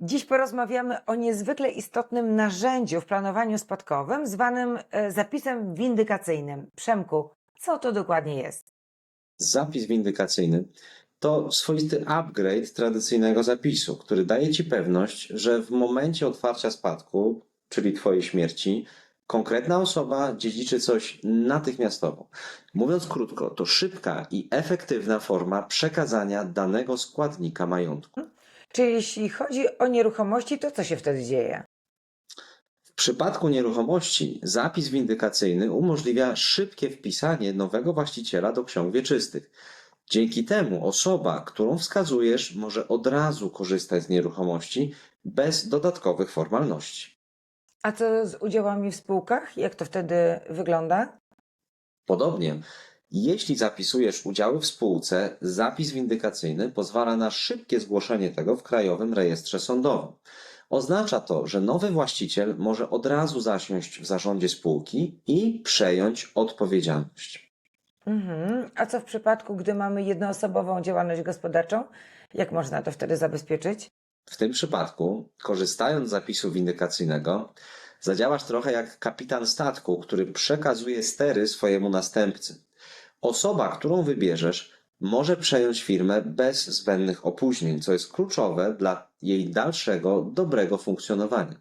Dziś porozmawiamy o niezwykle istotnym narzędziu w planowaniu spadkowym, zwanym e, zapisem windykacyjnym. Przemku, co to dokładnie jest? Zapis windykacyjny to swoisty upgrade tradycyjnego zapisu, który daje Ci pewność, że w momencie otwarcia spadku, czyli Twojej śmierci, konkretna osoba dziedziczy coś natychmiastowo. Mówiąc krótko, to szybka i efektywna forma przekazania danego składnika majątku. Czyli jeśli chodzi o nieruchomości, to co się wtedy dzieje? W przypadku nieruchomości zapis windykacyjny umożliwia szybkie wpisanie nowego właściciela do ksiąg wieczystych. Dzięki temu osoba, którą wskazujesz, może od razu korzystać z nieruchomości bez dodatkowych formalności. A co z udziałami w spółkach? Jak to wtedy wygląda? Podobnie, jeśli zapisujesz udziały w spółce, zapis windykacyjny pozwala na szybkie zgłoszenie tego w Krajowym Rejestrze Sądowym. Oznacza to, że nowy właściciel może od razu zasiąść w zarządzie spółki i przejąć odpowiedzialność. Mhm. A co w przypadku, gdy mamy jednoosobową działalność gospodarczą? Jak można to wtedy zabezpieczyć? W tym przypadku, korzystając z zapisu windykacyjnego, zadziałasz trochę jak kapitan statku, który przekazuje stery swojemu następcy. Osoba, którą wybierzesz, może przejąć firmę bez zbędnych opóźnień, co jest kluczowe dla jej dalszego dobrego funkcjonowania.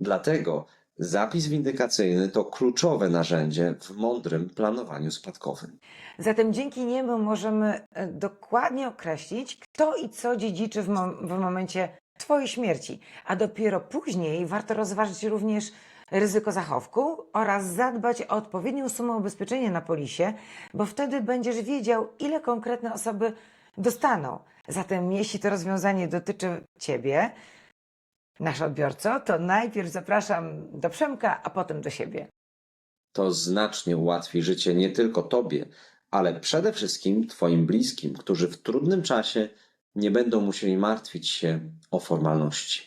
Dlatego zapis windykacyjny to kluczowe narzędzie w mądrym planowaniu spadkowym. Zatem dzięki niemu możemy e, dokładnie określić, kto i co dziedziczy w, mom- w momencie Twojej śmierci, a dopiero później warto rozważyć również ryzyko zachowku oraz zadbać o odpowiednią sumę ubezpieczenia na polisie, bo wtedy będziesz wiedział, ile konkretne osoby dostaną. Zatem jeśli to rozwiązanie dotyczy Ciebie, nasz odbiorco, to najpierw zapraszam do Przemka, a potem do siebie. To znacznie ułatwi życie nie tylko Tobie, ale przede wszystkim Twoim bliskim, którzy w trudnym czasie nie będą musieli martwić się o formalności.